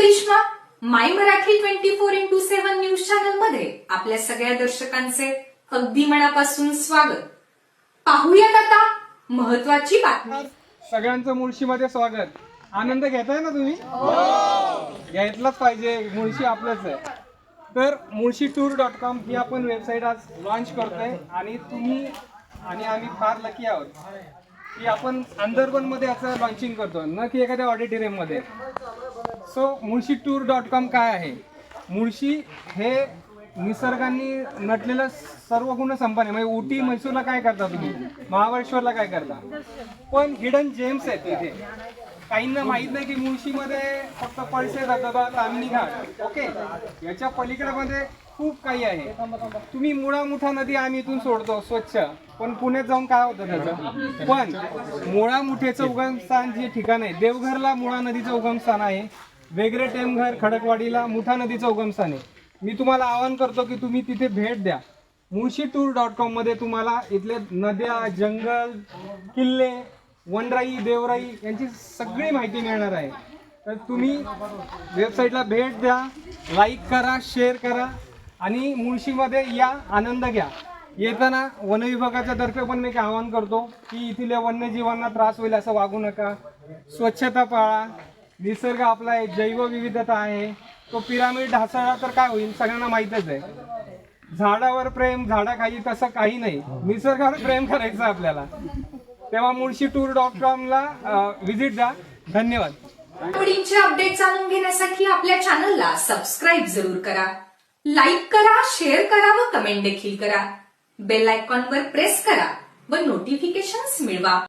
Karishma my Marathi twenty four into seven news चॅनलमध्ये आपल्या सगळ्या दर्शकांचे अगदी मनापासून स्वागत. पाहूयात आता महत्वाची बातमी. सगळ्यांचं मुळशीमध्ये स्वागत. आनंद घेताय ना तुम्ही? हो! घ्यायलाच पाहिजे मुळशी आपलंच आहे. तर मुळशी टूर डॉट कॉम ही आपण वेबसाईट आज लॉन्च करतोय आणि तुम्ही आणि आम्ही फार लकी आहोत. की आपण अंदरबनमध्ये असं लॉन्चिंग करतो न की एखाद्या ऑडिटोरियममध्ये so Mulshi tour dot com काय आहे? मुळशी हे निसर्गाने नटलेलं सर्व गुण संपन्न आहे. म्हणजे उटी म्हैसूरला काय करता तुम्ही? महाबळेश्वरला काय करता? पण हिडन जेम्स आहेत तिथे काहींना माहीत नाही की मुळशीमध्ये फक्त पळसे धबधबा तामिनी घाट. ओके याच्या पलीकडे मध्ये खूप काही आहे. तुम्ही मुळा मुठा नदी आम्ही इथून सोडतो स्वच्छ. पण पुण्यात जाऊन काय होतं त्याचं? पण मुळा मुठेचं उगमस्थान जे ठिकाण आहे देवघरला मुळा नदीचं उगमस्थान आहे. वेगळे टेमघर खडकवाडीला मुठा नदीचं उगमस्थान आहे मी तुम्हाला आवाहन करतो की तुम्ही तिथे भेट द्या. मुळशी टूर डॉट कॉममध्ये तुम्हाला इथले नद्या जंगल किल्ले वनराई देवराई यांची सगळी माहिती मिळणार आहे. तर तुम्ही वेबसाईटला भेट द्या लाईक करा शेअर करा आणि मुळशीमध्ये या आनंद घ्या. येताना वनविभागाच्या तर्फे पण मी एक आवाहन करतो की इथल्या वन्यजीवांना त्रास होईल असं वागू नका. स्वच्छता पाळा. निसर्ग आपला आहे जैवविविधता आहे. तो पिरामिड ढासळला तर काय होईल? सगळ्यांना माहीतच आहे. झाडावर प्रेम झाडाखाली तसं काही नाही. निसर्गावर प्रेम करायचं आपल्याला. तेव्हा मुळशी टूर डॉट कॉमला व्हिजिट द्या. धन्यवाद. आवडींचे अपडेट जाणून घेण्यासाठी आपल्या चॅनलला सबस्क्राईब जरूर करा. लाईक करा शेअर करा व कमेंट देखील करा. बेल आयकॉनवर प्रेस करा व नोटिफिकेशन्स मिळवा.